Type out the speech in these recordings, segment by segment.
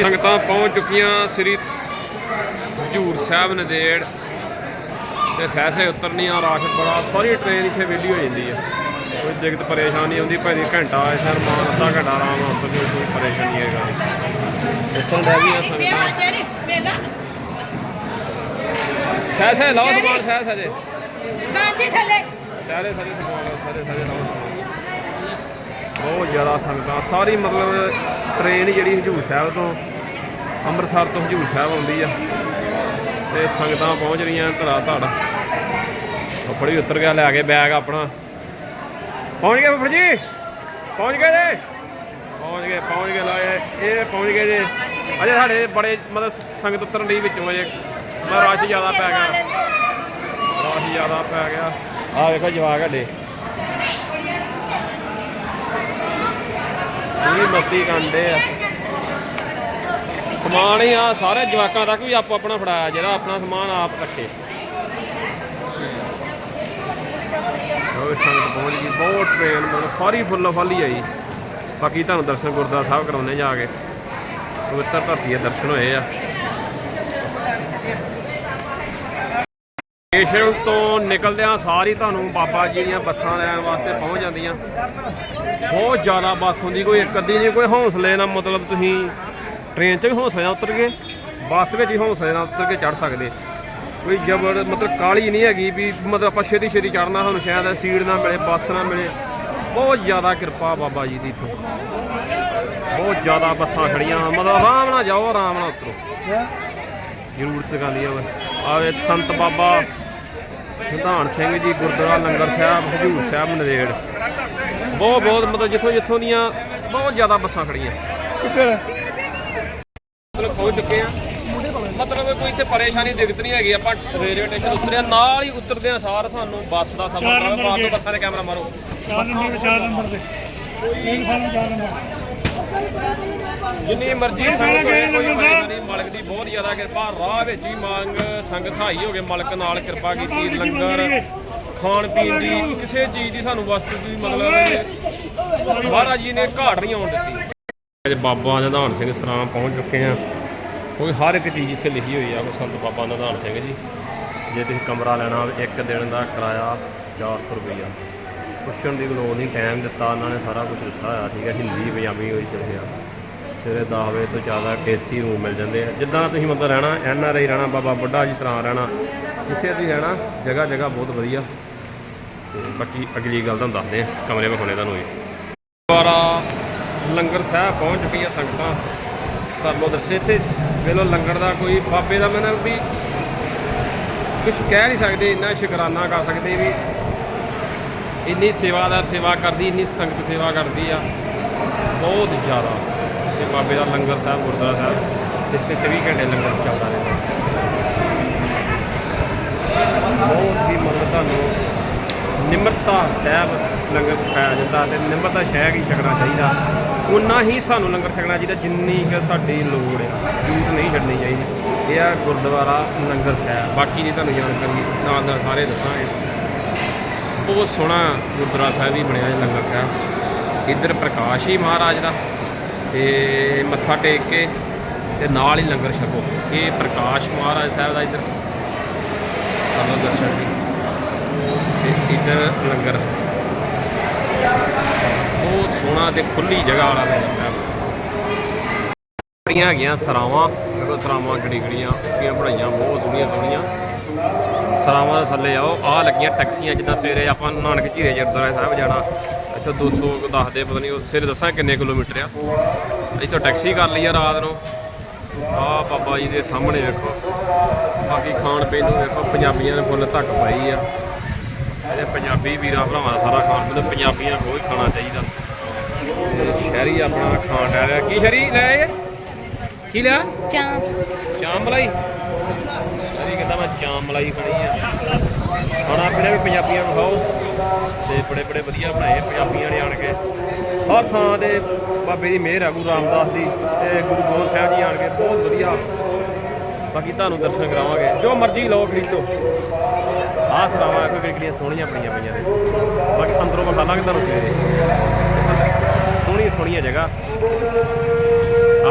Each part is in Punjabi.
ਸੰਗਤਾਂ ਪਹੁੰਚ ਚੁੱਕੀਆਂ ਸ੍ਰੀ ਹਜੂਰ ਸਾਹਿਬ ਨਦੇੜ ਤੇ ਸਹਿਸੇ ਉਤਰਨੀਆਂ ਰਾਸ਼ ਬੜਾ ਸਾਰੀ ਟ੍ਰੇਨ ਇੱਥੇ ਵਿਹਲੀ ਹੋ ਜਾਂਦੀ ਹੈ ਕੋਈ ਦਿੱਕਤ ਪਰੇਸ਼ਾਨੀ ਆਉਂਦੀ ਭਾਈ ਘੰਟਾ ਇਸੇ ਰਮਾਨ ਅੱਧਾ ਘੰਟਾ ਆਰਾਮ ਨਾਲ ਉੱਤਰ ਕੋਈ ਪਰੇਸ਼ਾਨੀ ਹੈਗਾ ਉੱਤਰ ਲੈ ਗਈਆਂ ਸੰਗਤਾਂ। ਜਿਹੜੀ? ਮੇਲਾ ਸਹਿਸੇ ਲਾਓ ਸਮਾਨ ਸਹਿਸੇ ਥੱਲੇ। ਸਾਰੇ ਸਾਰੇ ਸਮਾਨ ਸਾਰੇ ਸਾਰੇ ਲਾਓ ਬਹੁਤ ਜ਼ਿਆਦਾ ਸੰਗਤਾਂ। ਸਾਰੀ ਮਤਲਬ ਟ੍ਰੇਨ ਜਿਹੜੀ ਹਜੂਰ ਸਾਹਿਬ ਤੋਂ, ਅੰਮ੍ਰਿਤਸਰ ਤੋਂ ਹਜੂਰ ਸਾਹਿਬ ਆਉਂਦੀ ਆ। ਤੇ ਸੰਗਤਾਂ ਪਹੁੰਚ ਰਹੀਆਂ ਧੜਾ ਧੜ। ਫੁੱਫੜ ਵੀ ਉਤਰ ਗਿਆ, ਲੈ ਕੇ ਬੈਗ ਆਪਣਾ। ਪਹੁੰਚ ਗਏ ਫੁੱਫੜ ਜੀ? ਪਹੁੰਚ ਗਏ ਜੇ ਪਹੁੰਚ ਗਏ ਪਹੁੰਚ ਗਏ, ਲਾਏ। ਇਹ ਪਹੁੰਚ ਗਏ ਜੇ। ਅਜੇ ਸਾਡੇ ਬੜੇ ਮਤਲਬ ਸੰਗਤ ਉਤਰਨ ਲਈ ਵਿੱਚੋਂ ਅਜੇ। ਮਤਲਬ ਰਸ਼ ਜ਼ਿਆਦਾ ਪੈ ਗਿਆ। ਰਸ਼ ਜ਼ਿਆਦਾ ਪੈ ਗਿਆ। ਆਹ ਵੇਖੋ ਜਵਾਕ ਸਾਡੇ। ਪੂਰੀ ਮਸਤੀ ਕਰਦੇ ਆ। ਸਮਾਨ ਹੀ ਆ, ਸਾਰੇ ਜਵਾਕਾਂ ਤੱਕ ਵੀ ਆਪੋ ਆਪਣਾ ਫੜਾਇਆ, ਜਿਹੜਾ ਆਪਣਾ ਸਮਾਨ ਆਪ ਰੱਖੇ। ਉਹ ਸੰਗਤ ਪਹੁੰਚ ਗਈ, ਬਹੁਤ ਟ੍ਰੇਨ ਮਤਲਬ ਸਾਰੀ ਫੁੱਲ ਫਾਲੀ ਆਈ। ਬਾਕੀ ਤੁਹਾਨੂੰ ਦਰਸ਼ਨ ਗੁਰਦੁਆਰਾ ਸਾਹਿਬ ਕਰਾਉਣੇ ਜਾ ਕੇ। ਪਵਿੱਤਰ ਧਰਤੀ ਦੇ ਦਰਸ਼ਨ ਹੋਏ ਆ। ਸਟੇਸ਼ਨ ਤੋਂ ਨਿਕਲਦਿਆਂ ਸਾਰੀ ਤੁਹਾਨੂੰ ਬਾਬਾ ਜੀ ਦੀਆਂ ਬੱਸਾਂ ਲੈਣ ਵਾਸਤੇ ਪਹੁੰਚ ਜਾਂਦੀਆਂ। ਬਹੁਤ ਜ਼ਿਆਦਾ ਬੱਸ ਹੁੰਦੀ ਕੋਈ ਇੱਕ ਅੱਧੀ ਨਹੀਂ ਕੋਈ ਹੌਸਲੇ ਨਾਲ ਮਤਲਬ ਤੁਸੀਂ ਟ੍ਰੇਨ 'ਚ ਵੀ ਹੌਸਲੇ ਨਾਲ ਉਤਰ ਗਏ ਬੱਸ ਵਿੱਚ ਹੀ ਹੌਸਲੇ ਨਾਲ ਉਤਰ ਕੇ ਚੜ ਸਕਦੇ। ਕੋਈ ਜ਼ਬਰ ਮਤਲਬ ਕਾਲੀ ਨਹੀਂ ਹੈਗੀ ਵੀ ਮਤਲਬ ਆਪਾਂ ਛੇਤੀ ਛੇਤੀ ਚੜਨਾ ਸਾਨੂੰ ਸ਼ਾਇਦ ਸੀਟ ਨਾ ਮਿਲੇ ਬੱਸ ਨਾ ਮਿਲੇ। ਬਹੁਤ ਜ਼ਿਆਦਾ ਕਿਰਪਾ ਬਾਬਾ ਜੀ ਦੀ ਇੱਥੋਂ। ਬਹੁਤ ਜ਼ਿਆਦਾ ਬੱਸਾਂ ਖੜੀਆਂ ਮਤਲਬ ਆਰਾਮ ਨਾਲ ਜਾਓ ਆਰਾਮ ਨਾਲ ਉਤਰੋ। ਜ਼ਰੂਰਤ ਗੱਲ ਹੀ ਆ ਆਵੇ ਸੰਤ ਬਾਬਾ ਨਿਧਾਨ ਸਿੰਘ ਜੀ ਗੁਰਦੁਆਰਾ ਲੰਗਰ ਸਾਹਿਬ ਹਜੂਰ ਸਾਹਿਬ ਨਦੇੜ ਬਹੁਤ ਬਹੁਤ ਮਤਲਬ ਜਿੱਥੋਂ ਜਿੱਥੋਂ ਦੀਆਂ ਬਹੁਤ ਜ਼ਿਆਦਾ ਬੱਸਾਂ ਖੜੀਆਂ ਮਤਲਬ ਪਹੁੰਚ ਚੁੱਕੇ ਆ। ਮਤਲਬ ਕੋਈ ਇੱਥੇ ਪਰੇਸ਼ਾਨੀ ਦਿੱਕਤ ਨਹੀਂ ਹੈਗੀ। ਆਪਾਂ ਰੇਲਵੇ ਸਟੇਸ਼ਨ ਉਤਰਿਆ ਨਾਲ ਹੀ ਉਤਰਦੇ ਆ ਸਾਰ ਸਾਨੂੰ ਬੱਸ ਦਾ ਨੰਬਰ ਤੋਂ ਗੇਟ। ਬੱਸਾਂ ਦੇ ਕੈਮਰਾ ਮਾਰੋ। ਚਾਰ ਨੰਬਰ ਤੇ ਚਾਰ ਨੰਬਰ ਤੇ ਇੱਕ ਫਾਰਮ ਚਾਰ ਨੰਬਰ। ਜਿੰਨੀ ਮਰਜ਼ੀ ਸੰਗਤ ਹੋਏ ਕੋਈ ਪਰੇਸ਼ਾਨੀ ਮਾਲਕ ਦੀ ਬਹੁਤ ਜ਼ਿਆਦਾ ਕਿਰਪਾ ਰਾਹ ਵਿੱਚ ਹੀ ਮੰਗ ਸੰਗ ਸਹਾਈ ਹੋ ਗਏ ਮਾਲਕ ਨਾਲ ਕਿਰਪਾ ਕੀਤੀ ਲੰਗਰ ਖਾਣ ਪੀਣ ਦੀ ਕਿਸੇ ਚੀਜ਼ ਦੀ ਸਾਨੂੰ ਵਸਤੂ ਦੀ ਮਤਲਬ ਮਹਾਰਾਜ ਜੀ ਨੇ ਘਾਟ ਨਹੀਂ ਆਉਣ ਦਿੱਤੀ। ਅੱਜ ਬਾਬਾ ਨਿਧਾਨ ਸਿੰਘ ਸਰਾਂ ਪਹੁੰਚ ਚੁੱਕੇ ਆ ਕੋਈ ਹਰ ਇੱਕ ਚੀਜ਼ ਇੱਥੇ ਲਿਖੀ ਹੋਈ ਆ ਕੋ ਸੰਤ ਬਾਬਾ ਨਿਧਾਨ ਸਿੰਘ ਜੀ। ਜੇ ਤੁਸੀਂ ਕਮਰਾ ਲੈਣਾ ਹੋਵੇ ਇੱਕ ਦਿਨ ਦਾ ਕਿਰਾਇਆ 400 ਰੁਪਈਆ। ਪੁੱਛਣ ਦੀ ਲੋੜ ਨਹੀਂ ਟਾਈਮ ਦਿੱਤਾ, ਉਹਨਾਂ ਨੇ ਸਾਰਾ ਕੁਝ ਦਿੱਤਾ ਹੋਇਆ, ਠੀਕ ਹੈ, ਹਿੰਦੀ, ਪੰਜਾਬੀ ਹੋਈ ਚੱਲਿਆ ਸਵੇਰੇ 10 ਵਜੇ ਤੋਂ ਜ਼ਿਆਦਾ ਏਸੀ ਰੂਮ ਮਿਲ ਜਾਂਦੇ ਆ। ਜਿੱਦਾਂ ਤੁਸੀਂ ਮਤਲਬ ਰਹਿਣਾ ਐਨ ਆਰ ਆਈ ਰਹਿਣਾ, ਬਾਬਾ ਬੁੱਢਾ ਜੀ ਸਰਾਂ ਰਹਿਣਾ, ਜਿੱਥੇ ਤੁਸੀਂ ਰਹਿਣਾ, ਜਗ੍ਹਾ ਜਗ੍ਹਾ ਬਹੁਤ ਵਧੀਆ। ਤੇ ਬਾਕੀ ਅਗਲੀ ਗੱਲ ਤੁਹਾਨੂੰ ਦੱਸਦੇ ਆ, ਕਮਰੇ ਵਿਖਾਉਣੇ ਤੁਹਾਨੂੰ ਇਹ ਦੁਆਰਾ ਲੰਗਰ ਸਾਹਿਬ ਪਹੁੰਚ ਚੁੱਕੀਆਂ ਸੰਗਤਾਂ। ਕਰ ਦਰਸ਼ੇ ਦਰਸ਼ਨ ਇੱਥੇ ਵੇਲੋ ਲੰਗਰ ਦਾ ਕੋਈ ਬਾਬੇ ਦਾ ਮੈਨਾਂ ਵੀ ਕੁਝ ਕਹਿ ਨਹੀਂ ਸਕਦੇ, ਇੰਨਾ ਸ਼ੁਕਰਾਨਾ ਕਰ ਸਕਦੇ ਵੀ ਇੰਨੀ ਸੇਵਾਦਾਰ ਸੇਵਾ ਕਰਦੀ, ਇੰਨੀ ਸੰਗਤ ਸੇਵਾ ਕਰਦੀ ਆ। ਬਹੁਤ ਜ਼ਿਆਦਾ। ਤੇ ਬਾਬੇ ਦਾ ਲੰਗਰ ਸਾਹਿਬ, ਗੁਰਦੁਆਰਾ ਸਾਹਿਬ, ਇੱਥੇ 24 ਘੰਟੇ ਲੰਗਰ ਚੱਲਦਾ ਰਹਿੰਦਾ। ਬਹੁਤ ਹੀ ਮਤਲਬ ਤੁਹਾਨੂੰ ਨਿਮਰਤਾ ਸਾਹਿਬ ਲੰਗਰ ਛਕਾਇਆ ਜਾਂਦਾ ਤੇ ਨਿਮਰਤਾ ਸ਼ਹਿਰ ਹੀ ਛਕਣਾ ਚਾਹੀਦਾ। ਉਨਾ ਹੀ ਸਾਨੂੰ ਲੰਗਰ ਛਕਣਾ ਚਾਹੀਦਾ ਜਿੰਨੀ ਕਿ ਸਾਡੀ ਲੋੜ ਹੈ ਜੂਤ ਨਹੀਂ ਛੱਡਣੀ ਚਾਹੀਦੀ। ਇਹ ਆ ਗੁਰਦੁਆਰਾ ਲੰਗਰ ਸਾਹਿਬ ਬਾਕੀ ਦੀ ਤੁਹਾਨੂੰ ਜਾਣਕਾਰੀ ਨਾਲ ਨਾਲ ਸਾਰੇ ਦੱਸਾਂਗੇ। ਬਹੁਤ ਸੋਹਣਾ ਗੁਰਦੁਆਰਾ ਸਾਹਿਬ ਵੀ ਬਣਿਆ ਹੈ ਲੰਗਰ ਸਾਹਿਬ। ਇੱਧਰ ਪ੍ਰਕਾਸ਼ ਹੀ ਮਹਾਰਾਜ ਦਾ ਤੇ ਮੱਥਾ ਟੇਕ ਕੇ ਤੇ ਨਾਲ ਹੀ ਲੰਗਰ ਛਕੋ। ਇਹ ਪ੍ਰਕਾਸ਼ ਮਹਾਰਾਜ ਸਾਹਿਬ ਦਾ ਇੱਧਰ। ਸਾਨੂੰ ਦਰਸ਼ਨ ਜੀ। ਤੇ ਇੱਧਰ ਲੰਗਰ। ਬਹੁਤ ਸੋਹਣਾ ਤੇ ਖੁੱਲੀ ਜਗ੍ਹਾ ਵਾਲਾ ਲੰਗਰ ਸਾਹਿਬ। ਬੜੀਆਂ ਹੈਗੀਆਂ ਸਰਾਵਾਂ ਦੇਖੋ ਸਰਾਵਾਂ ਗੜੀ ਗੜੀਆਂ ਉੱਚੀਆਂ ਬਣਾਈਆਂ, ਬਹੁਤ ਸੋਹਣੀਆਂ ਸੋਹਣੀਆਂ ਸਰਾਵਾਂ ਦੇ ਥੱਲੇ ਆਓ। ਆਹ ਲੱਗੀਆਂ ਟੈਕਸੀਆਂ ਜਿੱਦਾਂ ਸਵੇਰੇ ਆਪਾਂ ਨਾਨਕ ਝੀਰੇ ਗੁਰਦੁਆਰਾ ਸਾਹਿਬ ਜਾਣਾ। ਇੱਥੋਂ 200 ਕੁ ਦੱਸਦੇ ਪਤਾ ਨਹੀਂ ਉਹ ਸਵੇਰੇ ਦੱਸਾਂ ਕਿੰਨੇ ਕਿਲੋਮੀਟਰ ਆ। ਇੱਥੋਂ ਟੈਕਸੀ ਕਰ ਲਈ ਆ ਰਾਤ ਨੂੰ। ਆਹ ਬਾਬਾ ਜੀ ਦੇ ਸਾਹਮਣੇ ਵੇਖੋ। ਬਾਕੀ ਖਾਣ ਪੀਣ ਨੂੰ ਵੇਖੋ ਪੰਜਾਬੀਆਂ ਨੇ ਫੁੱਲ ਧੱਕ ਪਾਈ ਆ। ਇਹਦੇ ਪੰਜਾਬੀ ਵੀਰਾਂ ਭਰਾਵਾਂ ਦਾ ਸਾਰਾ ਖਾਣ ਪੀਣ ਪੰਜਾਬੀਆਂ ਬਹੁਤ ਖਾਣਾ ਚਾਹੀਦਾ। ਸ਼ਹਿਰੀ ਆਪਣਾ ਖਾਣ ਲੈ ਰਿਹਾ ਕੀ ਸ਼ਹਿਰੀ ਲੈ ਕੀ ਲਿਆ? ਚਾਂਪ। ਚਾਂਪ ਸ਼ਹਿਰੀ ਕਹਿੰਦਾ ਮੈਂ ਚਾਂਪ ਮਲਾਈ ਖਾਣੀ ਆ। ਖਾਣਾ ਪੀਣਾ ਵੀ ਪੰਜਾਬੀਆਂ ਨੂੰ ਖਾਓ। ਤੇ ਬੜੇ ਬੜੇ ਵਧੀਆ ਬਣਾਏ ਪੰਜਾਬੀਆਂ ਨੇ ਆਣ ਕੇ। ਹਰ ਥਾਂ ਦੇ ਬਾਬੇ ਦੀ ਮਿਹਰ ਆ, ਗੁਰੂ ਰਾਮਦਾਸ ਦੀ ਤੇ ਗੁਰੂ ਗੋਬਿੰਦ ਸਾਹਿਬ ਜੀ ਆਣ ਕੇ ਬਹੁਤ ਵਧੀਆ। ਬਾਕੀ ਤੁਹਾਨੂੰ ਦਰਸ਼ਨ ਕਰਾਵਾਂਗੇ। ਜੋ ਮਰਜ਼ੀ ਲਓ, ਖਰੀਦੋ। ਆਹ ਸਰਾਵਾਂ ਕੋਈ ਕਿਹੜੀਆਂ ਸੋਹਣੀਆਂ ਬਣੀਆਂ ਪਈਆਂ ਨੇ। ਬਾਕੀ ਅੰਦਰੋਂ ਵਿਖਾ ਲਾਂਗੇ ਤੁਹਾਨੂੰ ਸਵੇਰੇ। ਸੋਹਣੀ, ਸੋਹਣੀਆਂ ਜਗ੍ਹਾ।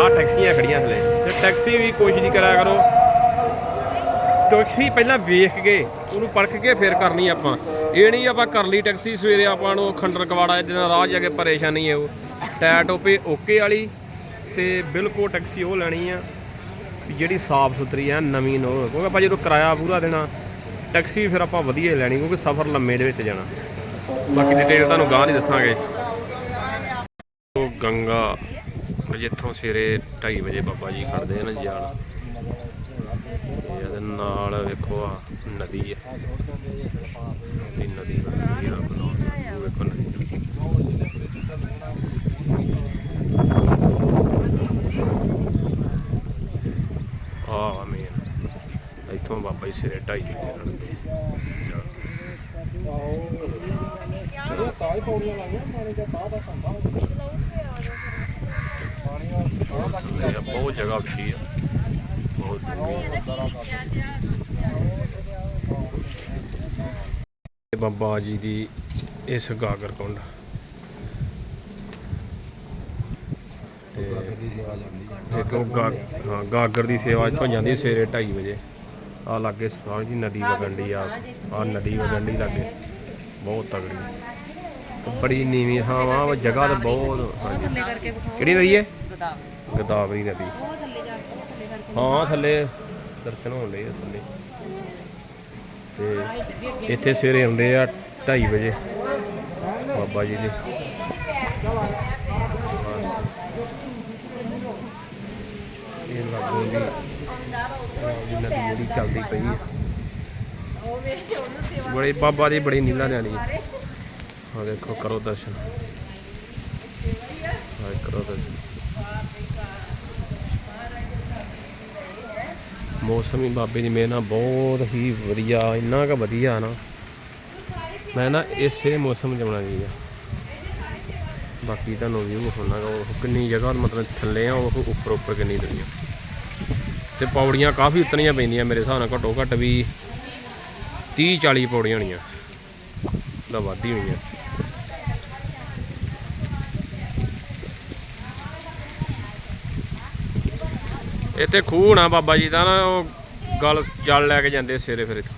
ਆਹ ਟੈਕਸੀਆਂ ਖੜੀਆਂ ਹਲੇ। ਤੇ ਟੈਕਸੀ ਵੀ ਕੋਸ਼ਿਸ਼ ਕਰਿਆ ਕਰੋ। ਟੈਕਸੀ ਪਹਿਲਾਂ ਵੇਖ ਕੇ, ਉਹਨੂੰ ਪਰਖ ਕੇ ਫਿਰ ਕਰਨੀ ਆਪਾਂ। ਇਹ ਨਹੀਂ ਆਪਾਂ ਕਰ ਲਈ ਟੈਕਸੀ ਸਵੇਰੇ ਆਪਾਂ ਨੂੰ ਖੰਡਰ ਕਵਾੜਾ ਜਿਹਨਾਂ ਰਾਹ ਜਾ ਕੇ ਪਰੇਸ਼ਾਨੀ ਹੈ ਉਹ। ਟੈਟ ਟੋਪੇ ਓਕੇ ਵਾਲੀ ਤੇ ਬਿਲਕੁਲ ਟੈਕਸੀ ਉਹ ਲੈਣੀ ਆ ਜਿਹੜੀ ਸਾਫ਼ ਸੁਥਰੀ ਆ, ਨਵੀਂ ਨੋ ਕਿਉਂਕਿ ਆਪਾਂ ਜਦੋਂ ਕਿਰਾਇਆ ਪੂਰਾ ਦੇਣਾ, ਟੈਕਸੀ ਫਿਰ ਆਪਾਂ ਵਧੀਆ ਲੈਣੀ, ਕਿਉਂਕਿ ਸਫ਼ਰ ਲੰਮੇ ਦੇ ਵਿੱਚ ਜਾਣਾ। ਬਾਕੀ ਡਿਟੇਲ ਤੁਹਾਨੂੰ ਗਾਂ ਹੀ ਦੱਸਾਂਗੇ। ਉਹ ਗੰਗਾ ਜਿੱਥੋਂ ਸਵੇਰੇ 2:30 ਵਜੇ ਬਾਬਾ ਜੀ ਖੜਦੇ ਨੇ ਜਾਲ ਇਹਦੇ ਨਾਲ ਵੇਖੋ ਆ ਨਦੀ ਹੈ। ਇਹ ਨਦੀ ਵਗਦੀ ਆ। ਉਹ ਵੇਖੋ ਨਦੀ। ਆ ਮੇਨ ਇੱਥੋਂ ਬਾਬਾ ਜੀ ਸਵੇਰੇ 2:30 ਵਜੇ ਖੜਦੇ ਇਹ ਬਹੁਤ ਜਗ੍ਹਾ ਉੱਚੀ ਆ। ਬਹੁਤ ਇਹ ਬਾਬਾ ਜੀ ਦੀ ਇਸ ਗਾਗਰ ਕੁੰਡ। ਤੇ ਗਾ- ਹਾਂ ਗਾਗਰ ਦੀ ਸੇਵਾ ਇੱਥੋਂ ਜਾਂਦੀ ਸਵੇਰੇ 2:30 ਵਜੇ। ਆ ਲਾਗੇ ਸਾਹ ਜੀ ਨਦੀ ਵਗਣ ਆ ਆ ਨਦੀ ਵਗਣ ਲਾਗੇ। ਬਹੁਤ ਤਗੜੀ ਬੜੀ ਨੀਵੀਂ ਥਾਂ ਵਾ ਉਹ ਜਗ੍ਹਾ ਤਾਂ ਬਹੁਤ ਕਿਹੜੀ ਨਦੀ ਹੈ? ਗੋਦਾਵਰੀ ਨਦੀ। ਹਾਂ, ਥੱਲੇ ਦਰਸ਼ਨ ਹੋਣ ਲਈ ਥੱਲੇ। ਤੇ ਇੱਥੇ ਸਵੇਰੇ ਆਉਂਦੇ ਆ 2:30 ਵਜੇ। ਬਾਬਾ ਜੀ ਦੇ। ਇਹ ਲੱਗੋ ਦੀ ਨਦੀ ਜਿਹੜੀ ਚੱਲਦੀ ਪਈ ਹੈ ਬੜੀ ਬਾਬਾ ਦੀ ਬੜੀ ਨੀਲਾ ਨਿਆਣੀ ਹੈ ਦੇਖੋ ਕਰੋ ਦਰਸ਼ਨ। ਹਾਂ ਕਰੋ ਦਰਸ਼ਨ। ਮੌਸਮ ਹੀ ਬਾਬੇ ਦੀ ਮਿਹਰ ਨਾਲ ਬਹੁਤ ਹੀ ਵਧੀਆ, ਇੰਨਾ ਕੁ ਵਧੀਆ ਨਾ। ਮੈਂ ਨਾ ਇਸੇ ਮੌਸਮ 'ਚ ਆਉਣਾ ਆ ਬਾਕੀ ਤੁਹਾਨੂੰ ਵੀ ਵਿਖਾਉਣਾ ਗਾ ਉਹ ਕਿੰਨੀ ਜਗ੍ਹਾ, ਮਤਲਬ ਥੱਲੇ ਆ, ਉਹ ਉੱਪਰ ਉੱਪਰ ਕਿੰਨੀ ਦੁਨੀਆ ਤੇ ਪੌੜੀਆਂ ਕਾਫੀ ਉਤਰਨੀਆਂ ਪੈਂਦੀਆਂ ਮੇਰੇ ਹਿਸਾਬ ਨਾਲ, ਘੱਟੋ ਘੱਟ ਵੀ 30 40 ਪੌੜੀਆਂ ਹੋਣੀਆਂ। ਦਾ ਵਾਧੀ ਹੋਣੀਆਂ। ਇੱਥੇ ਖੂਹ ਨਾ ਬਾਬਾ ਜੀ ਦਾ ਨਾ, ਉਹ ਗੱਲ ਜਲ ਲੈ ਕੇ ਜਾਂਦੇ ਸਵੇਰੇ ਫਿਰ ਇੱਥੋਂ।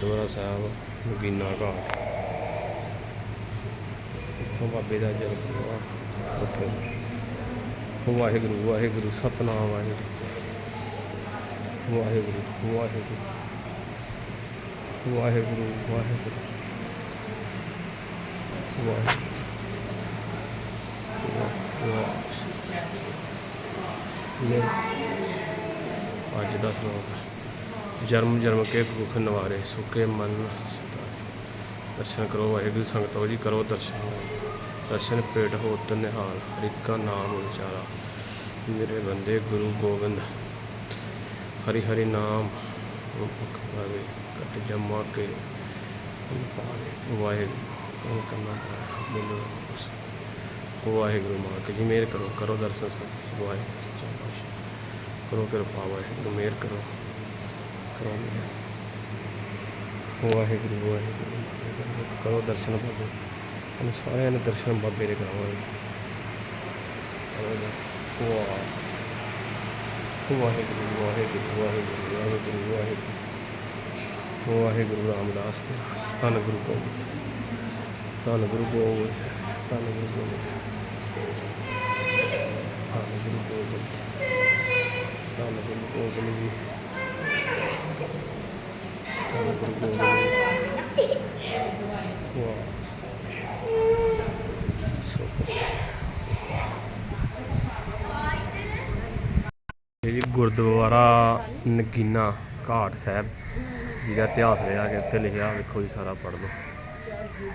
ਦੁਆਰਾ ਸਾਹਿਬ ਨਗੀਨਾ ਘਾਟ। ਇੱਥੋਂ ਬਾਬੇ ਦਾ ਜਨਮ ਹੋਇਆ ਉੱਥੇ। ਵਾਹਿਗੁਰੂ ਵਾਹਿਗੁਰੂ, ਸਤਨਾਮ ਵਾਹਿਗੁਰੂ। ਵਾਹਿਗੁਰੂ ਵਾਹਿਗੁਰੂ। ਵਾਹਿਗੁਰੂ ਵਾਹਿਗੁਰੂ। ਵਾਹਿਗੁਰੂ। ਲੈ ਅੱਜ ਦਾ ਸ਼ਲੋਕ ਜਨਮ ਜਨਮ ਕੇ ਭੁੱਖ ਨਿਵਾਰੇ ਸੁਖੇ ਮਨ ਦਰਸ਼ਨ ਕਰੋ, ਵਾਹਿਗੁਰੂ ਸੰਗਤੋ ਜੀ, ਕਰੋ ਦਰਸ਼ਨ। ਦਰਸ਼ਨ ਪੇਟ ਹੋਤ ਨਿਹਾਲ, ਹਰਿ ਕਾ ਨਾਮ ਉਚਾਰਾ। ਮੇਰੇ ਬੰਦੇ ਗੁਰੂ ਗੋਬਿੰਦ, ਹਰੀ ਹਰੀ ਨਾਮ ਮੁਖ ਪਾਵੇ ਕਟ ਜਮਾ ਕੇ ਪਾਵੇ। ਵਾਹਿਗੁਰੂ ਕਰਨਾ ਮੈਨੂੰ ਵਾਹਿਗੁਰੂ ਮਾਂ ਕਿ ਜੀ, ਮਿਹਰ ਕਰੋ ਕਰੋ ਦਰਸ਼ਨ ਸਭ, ਵਾਹਿਗੁਰੂ। ਕਰੋ ਕਿਰਪਾ ਵਾਹਿਗੁਰੂ, ਮਿਹਰ ਕਰੋ। ਕਰੋ ਮਿਹਰ ਵਾਹਿਗੁਰੂ ਵਾਹਿਗੁਰੂ ਵਾਹਿਗੁਰੂ। ਕਰੋ ਦਰਸ਼ਨ ਬਾਬੇ। हम ਸਾਰਿਆਂ ਨੇ ਦਰਸ਼ਨ ਬਾਬੇ ਦੇ ਕਰਾਵਾਂਗੇ ਵਾਹ। ਵਾਹਿਗੁਰੂ ਵਾਹਿਗੁਰੂ ਵਾਹਿਗੁਰੂ ਵਾਹਿਗੁਰੂ ਵਾਹਿਗੁਰੂ। ਵਾਹਿਗੁਰੂ ਰਾਮਦਾਸ ਦੇ ਧੰਨ ਗੁਰੂ ਗੋਬਿੰਦ ਧੰਨ ਗੁਰੂ ਗੋਬਿੰਦ ਧੰਨ ਗੁਰੂ ਗੋਬਿੰਦ ਧੰਨ ਗੁਰੂ ਗੋਬਿੰਦ ਧੰਨ ਗੁਰੂ ਗੋਬਿੰਦ ਜੀ ਧੰਨ ਗੁਰੂ ਗੋਬਿੰਦ ਜੀ। ਵਾਹ ਇਹ ਜੀ ਗੁਰਦੁਆਰਾ ਨਗੀਨਾ ਘਾਟ ਸਾਹਿਬ ਜਿਹਦਾ ਇਤਿਹਾਸ ਰਿਹਾ ਕਿ ਉੱਤੇ ਲਿਖਿਆ ਵੇਖੋ ਜੀ ਸਾਰਾ ਪੜ੍ਹ ਲਓ।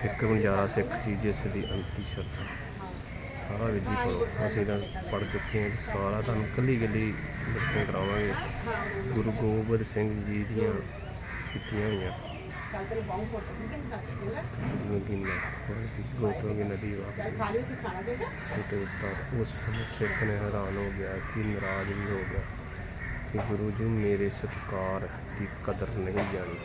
ਇੱਕ ਗੁੰਜਾਰਾ ਸਿੱਖ ਸੀ ਜਿਸ ਦੀ ਅੰਤੀ ਸ਼ਰਧਾ। ਸਾਰਾ ਵਿੱਚ ਪੜੋ ਅਸੀਂ ਤਾਂ ਪੜ੍ਹ ਚੁੱਕੇ ਹਾਂ ਸਾਰਾ ਤੁਹਾਨੂੰ ਕੱਲੀ ਕੱਲੀ ਦਰਸ਼ਨ ਕਰਾਵਾਂਗੇ। ਗੁਰੂ ਗੋਬਿੰਦ ਸਿੰਘ ਜੀ ਦੀਆਂ ਕੀਤੀਆਂ ਹੋਈਆਂ। ਨਗੀਨਾ ਦੀ ਗੋਤਮ ਦੀ ਨਦੀ ਵਾਪਰੀ ਛੋਟੇ ਉਸਤਾਦ ਉਸ ਸਮੇਂ ਸਿੱਖ ਨੇ ਹੈਰਾਨ ਹੋ ਗਿਆ ਕਿ ਨਾਰਾਜ਼ ਵੀ ਹੋ ਗਿਆ ਕਿ ਗੁਰੂ ਜੀ ਮੇਰੇ ਸਤਕਾਰ ਦੀ ਕਦਰ ਨਹੀਂ ਜਾਣੀ।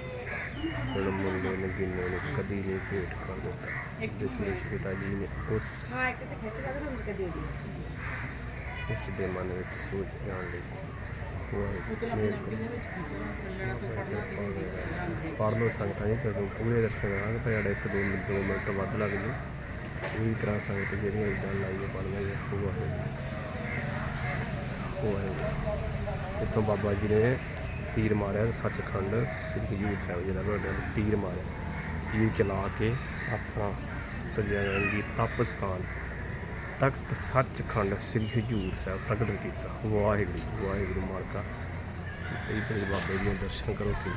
ਹੁਣ ਮੁੰਡੇ ਨੇ ਗਿੰਨੇ ਨੇ ਕਦੀ ਨਹੀਂ ਭੇਟ ਕਰ ਦਿੱਤਾ। ਦਸ਼ਮੇਸ਼ ਪਿਤਾ ਜੀ ਨੇ ਉਸ ਹਾਂ ਉਸ ਦੇ ਮਨ ਵਿੱਚ ਸੋਚ ਜਾਣ ਲਈ ਪੜ੍ਹ ਲਓ ਸੰਗਤਾਂ ਜੀ ਤੁਹਾਨੂੰ ਪੂਰੇ ਦਰਸ਼ਨ ਕਰਾਂਗੇ ਪਰ ਜਿਹੜਾ ਇੱਕ ਦੋ ਮਿੰਟ ਦੋ ਮਿੰਟ ਵੱਧ ਲੱਗ ਜੇ ਪੂਰੀ ਤਰ੍ਹਾਂ ਸੰਗਤ ਜਿਹੜੀਆਂ ਇਦਾਂ ਲਾਈਏ ਪੜ੍ਹਨਾ ਜੀ ਵਾਹਿਗੁਰੂ ਵਾਹਿਗੁਰੂ ਇੱਥੋਂ ਬਾਬਾ ਜੀ ਨੇ ਤੀਰ ਮਾਰਿਆ ਸੱਚਖੰਡ ਸ੍ਰੀ ਹਜੂਰ ਸਾਹਿਬ ਜਿਹੜਾ ਤੁਹਾਡੇ ਨਾਲ ਤੀਰ ਮਾਰਿਆ। ਤੀਰ ਚਲਾ ਕੇ ਆਪਣਾ ਤਜਿਆਂਗੀ ਤਪ ਸਥਾਨ ਤਖਤ ਸੱਚਖੰਡ ਸ੍ਰੀ ਹਜੂਰ ਸਾਹਿਬ ਪ੍ਰਗਟ ਕੀਤਾ। ਵਾਹਿਗੁਰੂ ਵਾਹਿਗੁਰੂ ਮਾਲਕਾ। ਇਹ ਬੜੇ ਜੀ ਦੇ ਦਰਸ਼ਨ ਕਰੋ ਕਿ